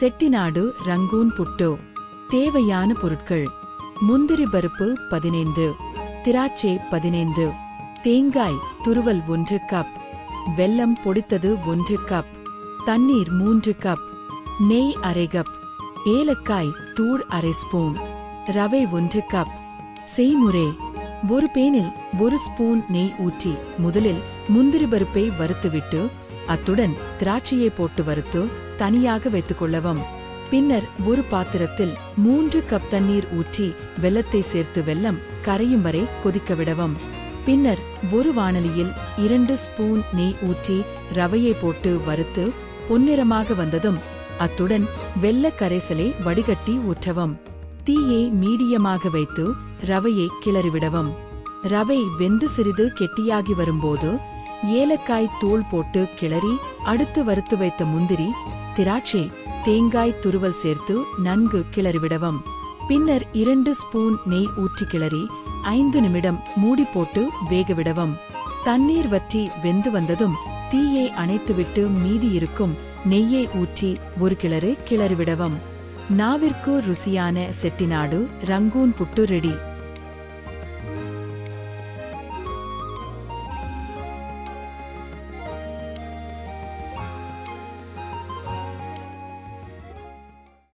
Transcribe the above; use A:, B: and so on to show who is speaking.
A: Chettinad Rangoon புட்டு. தேவையான பொருட்கள். முந்திரி பருப்பு பதினைந்து. திராட்சை பதினைந்து. தேங்காய் துருவல் ஒன்று கப். வெல்லம் பொடித்தது ஒன்று கப். தண்ணீர் மூன்று கப். நெய் அரை கப். ஏலக்காய் தூள் அரை ஸ்பூன். ரவை ஒன்று கப். செய்முறை. ஒரு பேனில் ஒரு ஸ்பூன் நெய் ஊற்றி முதலில் முந்திரி பருப்பை வறுத்துவிட்டு அத்துடன் திராட்சையை போட்டு வறுத்து தனியாக வைத்துக் கொள்ளவும். பின்னர் ஒரு பாத்திரத்தில் மூன்று கப் தண்ணீர் ஊற்றி வெல்லத்தை சேர்த்து வெல்லம் கரையும் வரை கொதிக்க விடவும். பின்னர் ஒரு வாணலியில் இரண்டு ஸ்பூன் நெய் ஊற்றி ரவையை போட்டு வறுத்து பொன்னிறமாக வந்ததும் அத்துடன் வெல்ல கரைசலை வடிகட்டி ஊற்றவும். தீயை மீடியமாக வைத்து ரவையை கிளறிவிடவும். ரவை வெந்து சிறிது கெட்டியாகி வரும்போது ஏலக்காய் தூள் போட்டு கிளறி அடுத்து வறுத்து வைத்த முந்திரி திராட்சை தேங்காய் துருவல் சேர்த்து நன்கு கிளறிவிடவும். பின்னர் இரண்டு ஸ்பூன் நெய் ஊற்றி கிளறி ஐந்து நிமிடம் மூடி போட்டு வேகவிடவும். தண்ணீர் வற்றி வெந்து வந்ததும் தீயை அணைத்துவிட்டு மீதி இருக்கும் நெய்யை ஊற்றி ஒரு கிளறு கிளறிவிடவும். நாவிற்கு ருசியான செட்டிநாடு ரங்கூன் புட்டு ரெடி.